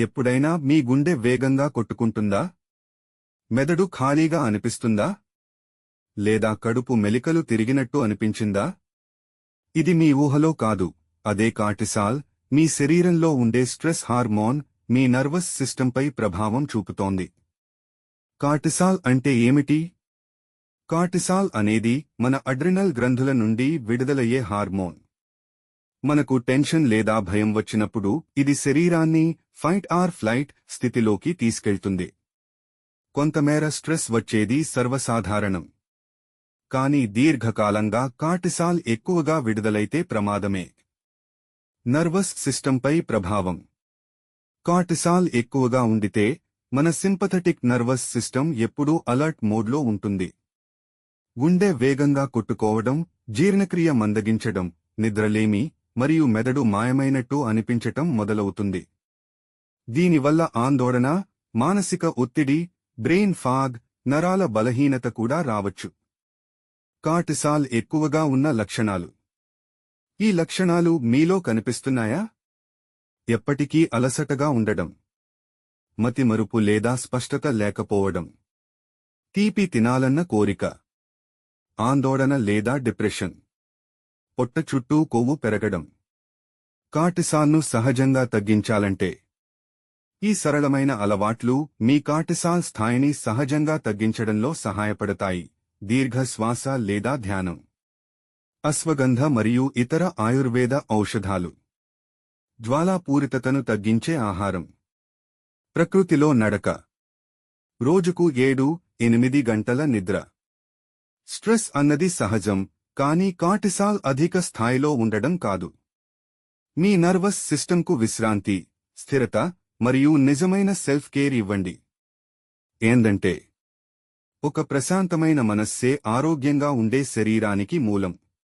ఎప్పుడైనా మీ గుండె వేగంగా కొట్టుకుంటుందా? మెదడు ఖాళీగా అనిపిస్తుందా? లేదా కడుపు మెలికలు తిరిగినట్టు అనిపించిందా? ఇది మీ ఊహలో కాదు అదే కార్టిసాల్ మీ శరీరంలో ఉండే స్ట్రెస్ హార్మోన్ మీ నర్వస్ సిస్టంపై ప్రభావం చూపుతోంది. కార్టిసాల్ అంటే ఏమిటి? కార్టిసాల్ అనేది మన అడ్రినల్ గ్రంథుల నుండి విడుదలయ్యే హార్మోన్. మనకు టెన్షన్ లేదా భయం వచ్చినప్పుడు ఇది శరీరాన్ని ఫైట్ ఆర్ ఫ్లైట్ స్థితిలోకి తీసుకెళ్తుంది. కొంతమేర స్ట్రెస్ వచ్చేది సర్వసాధారణం. కానీ దీర్ఘకాలంగా కార్టిసాల్ ఎక్కువగా విడుదలైతే ప్రమాదమే. నర్వస్ సిస్టంపై ప్రభావం. కార్టిసాల్ ఎక్కువగా ఉండితే మన సింపథెటిక్ నర్వస్ సిస్టమ్ ఎప్పుడూ అలర్ట్ మోడ్లో ఉంటుంది. గుండె వేగంగా కొట్టుకోవడం జీర్ణక్రియ మందగించడం నిద్రలేమి మరియు మెదడు మాయమైనట్టు అనిపించటం మొదలవుతుంది. దీనివల్ల ఆందోళన మానసిక ఒత్తిడి బ్రెయిన్ ఫాగ్ నరాల బలహీనత కూడా రావచ్చు. కార్టిసాల్ ఎక్కువగా ఉన్న లక్షణాలు. ఈ లక్షణాలు మీలో కనిపిస్తున్నాయా? ఎప్పటికీ అలసటగా ఉండడం. మతిమరుపు లేదా స్పష్టత లేకపోవడం. తీపి తినాలన్న కోరిక. ఆందోళన లేదా డిప్రెషన్. పొట్ట చుట్టూ కొవ్వు పెరగడం. కార్టిసాల్ను సహజంగా తగ్గించాలంటే ఈ సరళమైన అలవాట్లు మీ కార్టిసాల్ స్థాయిని సహజంగా తగ్గించడంలో సహాయపడతాయి. దీర్ఘ శ్వాస లేదా ధ్యానం. అశ్వగంధ మరియు ఇతర ఆయుర్వేద ఔషధాలు. జ్వాలాపూరితతను తగ్గించే ఆహారం. ప్రకృతిలో నడక. రోజుకు ఏడు ఎనిమిది గంటల నిద్ర. స్ట్రెస్ అన్నది సహజం కానీ కార్టిసాల్ అధిక స్థాయిలో ఉండడం కాదు. మీ నర్వస్ సిస్టంకు విశ్రాంతి స్థిరత మరియు నిజమైన సెల్ఫ్ కేర్ ఇవ్వండి. ఏందంటే ఒక ప్రశాంతమైన మనస్సే ఆరోగ్యంగా ఉండే శరీరానికి మూలం.